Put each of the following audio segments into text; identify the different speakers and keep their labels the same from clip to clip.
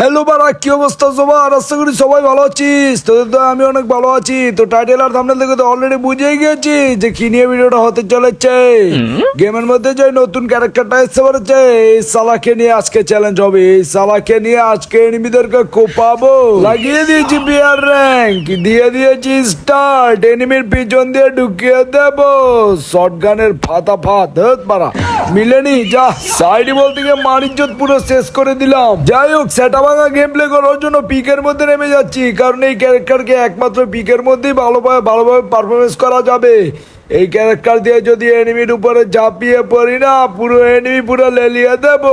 Speaker 1: Hello বারা কি অবস্থা? সবার আশা করি সবাই ভালো আছিস। তোদের তো আমি অনেক ভালো আছি। তো টাইটেল আর থামনেল দেখে তো অলরেডি বুঝেই গেছি যে কি নিয়ে ভিডিওটা হতে চলেছে। গেমের মধ্যে যে নতুন ক্যারেক্টারটা এসে পড়েছে এই সালাকে নিয়ে আজকে চ্যালেঞ্জ হবে। এই সালাকে নিয়ে আজকে এনিমিদেরকে কোপাবো। লাগিয়ে দিয়েছি বিয়ার র্যাঙ্ক দিয়ে দিয়েছি স্টার্ট এনিমির পিছন দিয়ে ঢুকিয়ে দেবো। শর্ট গানের ফাতা ফাত হত বারা মিলেনি, যা সাইড বল থেকে মানিজ্জত পুরো শেষ করে দিলাম। যাই হোক সেটা ভাঙা গেম প্লে করার জন্য পিকের মধ্যে নেমে যাচ্ছি, কারণ এই ক্যারেক্টারকে একমাত্র পিকের মধ্যেই ভালোভাবে ভালোভাবে পারফরমেন্স করা যাবে। এই ক্যারেক্টার দিয়ে যদি এনিমির উপরে ঝাঁপিয়ে পড়ি না, পুরো এনিমি পুরো লেলিয়ে দেব।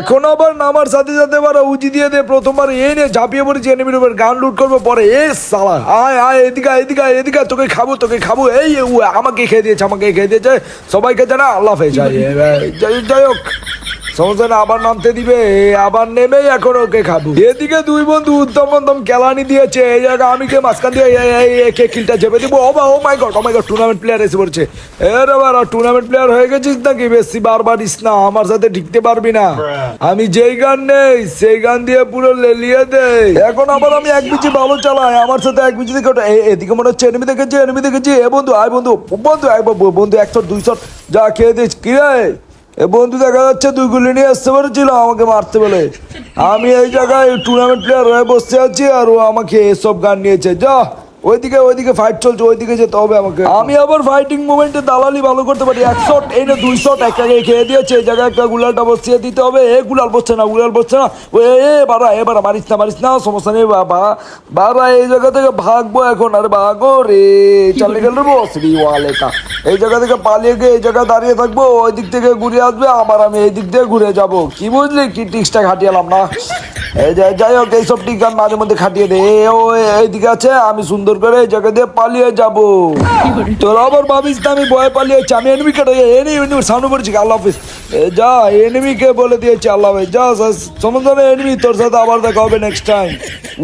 Speaker 1: এখন আবার নামার সাথে সাথে আবার উজি দিয়ে দে প্রথমবার এই নিয়ে ঝাঁপিয়ে পড়েছি এনিমির উপর, গান লুট করব পরে। এ সালা, আয় আয়, এদিকে এদিকে এদিকে তোকে খাব তোকে খাব। এই আমাকে খেয়ে দিয়েছে, আমাকে খেয়ে দিয়েছে। সবাইকে জানা, আল্লাহ হাফেজ। যাই হোক। সমস্যা না আবার নামতে দিবে আবার নেমেই এখন ওকে খাব। এদিকে দুই বন্ধু উত্তম উত্তম কেলানি দিয়েছে এই জায়গা আমি কে মাঝখান দিয়ে কে কিলটা চেপে দিব। Oh O my God oh my God tournament player এসে পড়ছে। এর আবার টুর্নামেন্ট প্লেয়ার হয়ে গেছিস নাকি? বেশি বারবার ইস না আমার সাথে টিকতে পারবি না। আমি যেই গান নেই সেই গান দিয়ে পুরো লেলিয়ে দে। এখন আবার আমি এক বিচি ভালো চালাই আমার সাথে এক বিচি দেখে এদিকে মনে হচ্ছে এনিমি দেখেছি এনিমি দেখেছি। এ বন্ধু আয় বন্ধু বন্ধু আয় বন্ধু, একশো দুইশো যা খেয়ে দিস। কি রে? এ বন্ধু দেখা যাচ্ছে, দুই গুলি নিয়ে আসতে পেরেছিল, আমাকে মারতে বলে। আমি এই জায়গায় টুর্নামেন্ট প্লেয়ার হয়ে বসে আছি আর ও আমাকে এসব গান নিয়েছে। যা ওইদিকে ওইদিকে ফাইট চলছে, ওইদিকে যেতে হবে আমাকে। আমি আবার ফাইটিং মোমেন্টে দালালি ভালো করতে পারি। এক শট এই না দুই শট একটা খেয়ে দিয়েছে। এই জায়গায় একটা গুলালটা বসিয়ে দিতে হবে। এ গুলাল বসছে না, গুলাল বসছে না। ও, এ বাড়া এ, বাড়া, মারিস না মারিস না, সমস্যা নেই বাবা বাড়া, এই জায়গা থেকে ভাগবো এখন। আর ভাগো রে চালে গেল বস রি ওয়ালেকা এই জায়গা থেকে পালিয়ে গিয়ে এই জায়গায় দাঁড়িয়ে থাকব, ওই দিক থেকে ঘুরে আসবে, আবার আমি এই দিক দিয়ে ঘুরে যাব। কি বুঝলি? কি টিক্সটা খাটিয়ালাম না? যাই হোক এইসব টিক মাঝে মধ্যে খাটিয়ে দে ও এইদিকে আছে, আমি সুন্দর করে এই জায়গা দিয়ে পালিয়ে যাব। তোর আবার ভাবিস না, আমি ভয়ে পালিয়েছি, আমি এনিমি কেটে এনি এনিমি সামনে পড়ছি, আল্লাহ হাফিজ। যা এনিমিকে বলে দিয়েছি, আল্লাহ হাফিজ। যা সমস্ত এনিমি তোর সাথে আবার দেখা হবে next time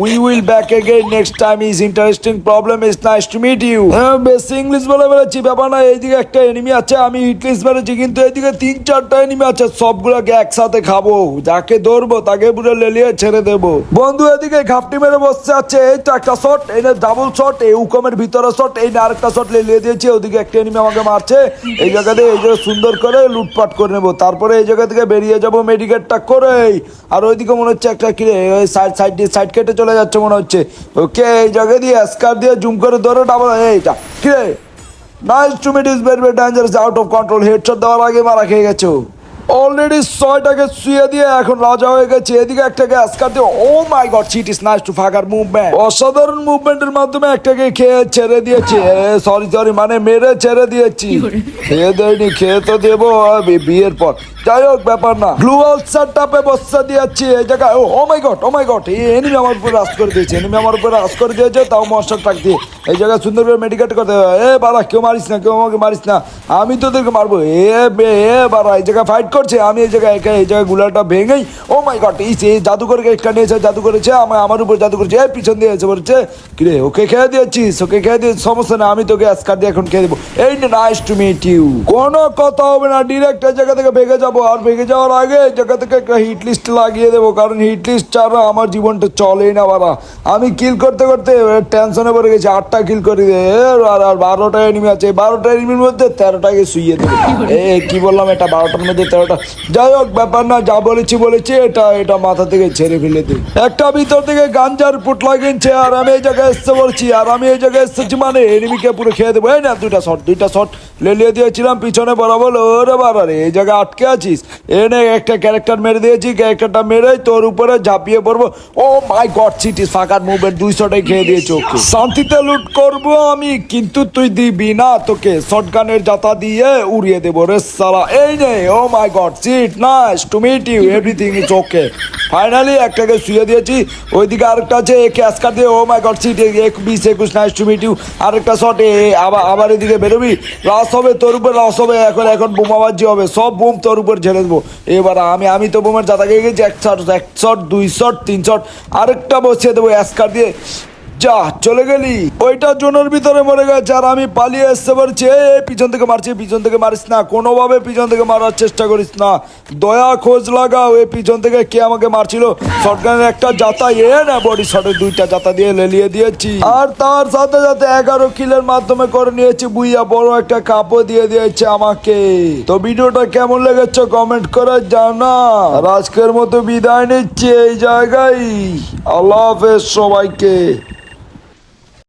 Speaker 1: we will back again next time is interesting problem is nice to meet you হ্যাঁ বেশি ইংলিশ বলে বেড়েছি ব্যাপার না, এইদিকে একটা এনিমি আছে, আমি ইংলিশ মেরেছি, কিন্তু এইদিকে তিন, চারটা এনিমি আছে, সবগুলোকে একসাথে খাব। যাকে ধরবো, তাকে পুরো লেলিয়ে ছেড়ে দেবো। বন্ধু, এদিকে ঘাপটি মেরে বসছে আছে। এই তো একটা শট এই ডাবল শট এই উকমের ভিতরে শট এই না আরেকটা শট লেলিয়ে দিয়েছে। ওদিকে একটা এনিমি আমাকে মারছে। এই জায়গাতে এই জায়গায় সুন্দর করে লুটপাট করে নেব। তারপরে এই জায়গা থেকে বেরিয়ে যাব মেডিকেটটা করেই। আর ওইদিকে মনে হচ্ছে একটা কিরে সাইড সাইড দিয়ে সাইড কেটে চলে যাচ্ছে মনে হচ্ছে। ওকে, এই জায়গা দিয়ে স্কার দিয়ে জুম করে ধরে ডাবল এইটা কিরে nice to meet is very very dangerous out of control headshot দেওয়ার আগে মারা খেয়ে গেছো। অলরেডি ছয়টাকে শুয়ে দিয়ে এখন রাজা হয়ে গেছে। এদিকে একটাকে আজকার দিয়ে ও my God cheat is nice to ফাগার movement অসাধারণ মুভমেন্টের মাধ্যমে একটাকে খেয়ে ছেড়ে দিয়েছি। সরি সরি মানে মেরে ছেড়ে দিয়েছি। খেয়ে দেয়নি খেয়ে তো দেবো বিয়ের পর। যাই হোক ব্যাপার না। গ্লু আলসার টাপে বসা দিয়েছি এই জায়গায় ও my God oh my God enemy আমার উপরে রাজ করে দিয়েছে এনিমি আমার উপরে রাজ করে দিয়েছে তাও মশার টাক দিয়ে। এই জায়গায় সুন্দর করে মেডিকেট করতে হবে। এ বাড়া কেউ মারিস না কেউ আমাকে মারিস না। আমি তোদেরকে মারবো। এ বে এ বাড়া এই জায়গায় ফাইট করছে। আমি এই জায়গায় একা এই জায়গায় গুলাটা ভেঙেই ও মাই গড এই সে জাদুকর একটা নিয়েছে জাদু করেছে আমার আমার উপর জাদু করেছে। এ পিছন দিয়ে এসে বলছে, কিরে, ওকে খেয়ে দিয়েছিস? ওকে খেয়ে দিয়ে সমস্যা না, আমি তোকে আজকার দিয়ে এখন খেয়ে দেবো। এই নাইস টু মিট ইউ কোনো কথা হবে না ডিরেক্ট এই জায়গা থেকে ভেঙে যাব। আর ভেঙে যাওয়ার আগে এই জায়গা থেকে একটা হিট লিস্ট লাগিয়ে দেবো, কারণ হিট লিস্ট ছাড়া আমার জীবনটা চলেই না বাবা আমি কিল করতে করতে টেনশনে পড়ে গেছি, আটটা কিল করে দিয়ে আর আর বারোটা এনিমি আছে। বারোটা এনিমির মধ্যে তেরোটাকে শুইয়ে দেবো। এ, কি বললাম, এটা বারোটার মধ্যে তেরোটা যাই হোক, ব্যাপার না, যা বলেছি বলেছি, এটা এটা মাথা থেকে ছেড়ে ফেলে দিই। একটা ভিতর থেকে গাঞ্জার পুট লাগিয়েছে, আর আমি এই জায়গায় এসতে বলছি, আর আমি এই জায়গায় এসেছি মানে এনিমিকে পুরো খেয়ে দেবো। এই না, দুইটা শট দুইটা শট লেলিয়ে দিয়েছিলাম, পিছনে বরাবর, ওরে বাবারে এই জায়গায় আটকে আছিস? এনে একটা ক্যারেক্টার মেরে দিয়েছি, ক্যারেক্টারটা মেরে তোর উপরে ঝাঁপিয়ে পড়ব। ও মাই গড, সিটি ফাঁকার মুভের দুইশোটাই খেয়ে দিয়েছে ওকে। শান্তিতে লুট করব আমি, কিন্তু তুই দিবি না তোকে। শটগানের জাতা দিয়ে উড়িয়ে দেবো রে সালা। এই নে, ও my God shit nice to meet you everything is okay finally একটাকে শুয়ে দিয়েছি, ওইদিকে আরেকটা আছে, একে আজকার দিয়ে ও মাই গড সিট এক বিশ একুশ নাইস টু মিট ইউ আরেকটা শট এ আবার আবার এদিকে বেরোবি। লাস হবে, তোর উপর লস হবে, এখন এখন বোমাবাজি হবে, সব বুম তোর উপর ঝেড়ে দেবো। এবার আমি আমি তো বোমের জাতা গিয়ে গেছি, এক শট এক শট দুই শট তিন শট আরেকটা বসিয়ে দেবো অ্যাসকার দিয়ে। যা চলে গেলি। ওইটা জোনের ভিতরে মরে গেছে আর আমি পালিয়ে আসতে পারছি। এই, পিছন থেকে মারছি পিছন থেকে মারিস না। কোনোভাবে পিছন থেকে মারার চেষ্টা করিস না। দয়া খোঁজ লাগাও এই পিছন থেকে কে আমাকে মারছিল। শটগানের একটা জাতা এ না বডি শটের দুইটা জাতা দিয়ে লেলিয়ে দিয়েছি। আর তার সাথে সাথে এগারো কিলের মাধ্যমে করে নিয়েছি বুইয়া বড় একটা কাপও দিয়ে দিয়েছে আমাকে। তো ভিডিওটা কেমন লেগেছে কমেন্ট করে জানা আর আজকের মতো বিদায় নিচ্ছি এই জায়গায়। আল্লাহ হাফেজ সবাইকে।